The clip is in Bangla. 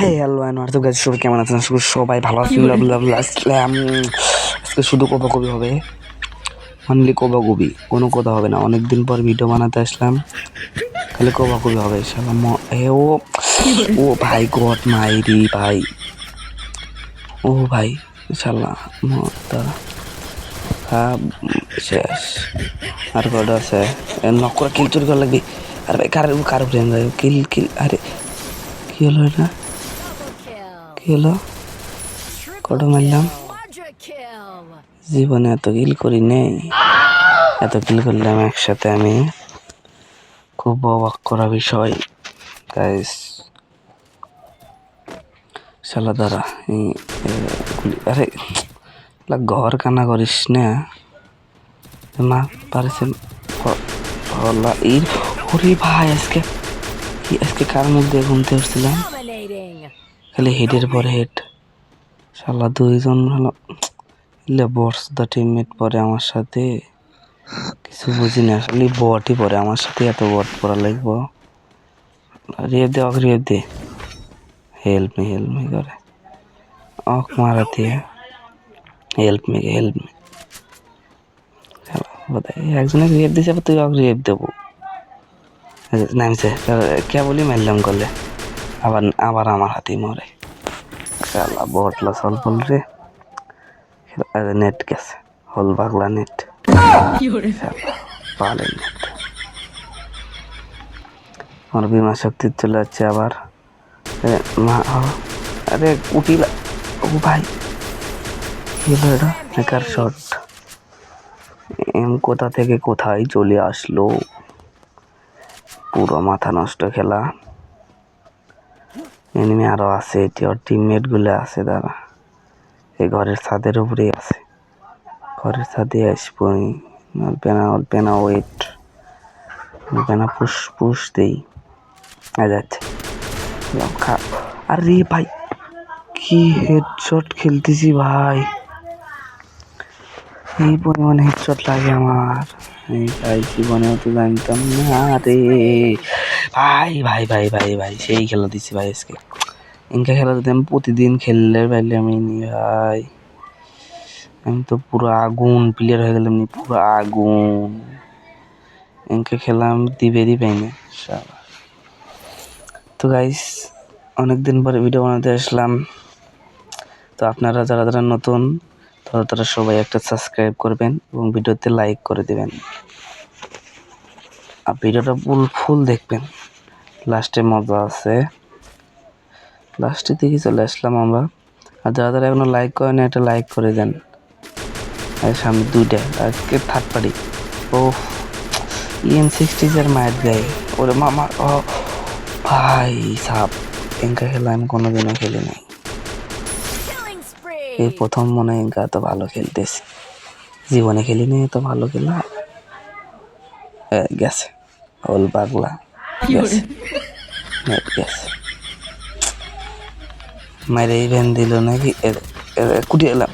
Hey hello and WhatsApp guys সবাই কেমন আছেন? সবাই ভালো আছেন। Blah blah আসলাম আজকে শুধু কবা কবি হবে। অনলি কবা কবি কোনো কথা হবে না। অনেক দিন পর ভিডিও বানাতে আসলাম। খালি কবা কবি হবে শালা ম- এ, ও ও ভাই, গড মাইরি ভাই। ও ভাই শালা ম- দাঁড়া হ্যাঁ শেষ। আর কটা আছে। নক করে কিল চুরি করা লাগবে। আর ভাই, কার কার উপরে কিল কিল আরে, কি হলো এটা? কি হলো কটা মারলাম জীবনে এত কিল করি নেই। এত কিল করলাম একসাথে আমি খুব অবাক করা বিষয়। গাইস শালা গুলি- আরে ঘর কানা করিস না। মা, পারেছে হল্লা এই ওরে ভাই, আজকে আজকে কার মুখ দিয়ে ঘুমতে উঠছিলাম. খালি হেডের পর হেড। শালা দুইজন হলো ইলে বর্স দা টিমমেট পরে আমার সাথে। কিছু বুঝি না আসলে বটই পরে, আমার সাথে এত বট পড়া লাগবো। রিয়ে দে অক রিয়ে দে। হেল্প মি হেল্প মি করে। অক মারা দিয়ে। হেল্প মি হেল্প মি একজনে রিয়েপ দিছে তুই অক রিয়েপ দেবো। নামছে কে বলি মারলাম করলে আবার আবার আমার হাতেই মরে। শালা বটলা সল বল রে নেট গেছে। হল পাগলা নেট পালে নেট আমার বিমা শক্তি চলে যাচ্ছে আবার। মা আরে উঠিলা ও ভাই। হলো এটা? শট এম কোথা থেকে কোথায় চলে আসলো? পুরো মাথা নষ্ট খেলা। এনিমি আরও আছে, এটি ওর টিমমেটগুলো আছে, দাঁড়া। এই ঘরের ছাদের উপরেই আছে। ঘরের ছাদে আসব আমি। অল্পে না অল্পে না ওয়েট অল্পে না পুষ পুষ দেই যাচ্ছে। আরে ভাই, কি হেডশট খেলতেছি ভাই। এই পরিমাণে হেডশট লাগে আমার। এই ভাই, জীবনেও তো জানতাম না রে। ভাই ভাই ভাই ভাই ভাই, সেই খেলা দিছি ভাই আজকে। ইনকা খেলা যদি আমি প্রতিদিন খেললে পারলে আমি নি ভাই, আমি তো পুরো আগুন প্লেয়ার হয়ে গেলাম নি, পুরো আগুন। ইনকা খেলা আমি দিবেরই পাই না। তো গাইস অনেকদিন পরে ভিডিও বানাতে আসলাম। তো আপনারা যারা যারা নতুন, তারা তারা সবাই একটা সাবস্ক্রাইব করবেন এবং ভিডিওতে লাইক করে দেবেন। আর ভিডিওটা ফুল ফুল দেখবেন। লাস্টে মজা আছে। লাস্টের দিকে চলে আসলাম আমরা। আর যারা যারা এখনও লাইক করেন একটা লাইক করে দেন। আর সামনে দুইটা আজকে থার্ড পার্টি ও ইএন সিক্সটি যার মায়ের গায়ে। ওরে মামা ও ভাই সাপ। এঙ্কা খেলা আমি কোনোদিনও খেলি নাই। এই প্রথম মনে হয় এঙ্কা এত ভালো খেলতেছি। জীবনে খেলিনি এত ভালো খেলা গেছে। ওল পাগলা। মায়ের এই ভ্যান দিল নাকি? কুটি এলাম।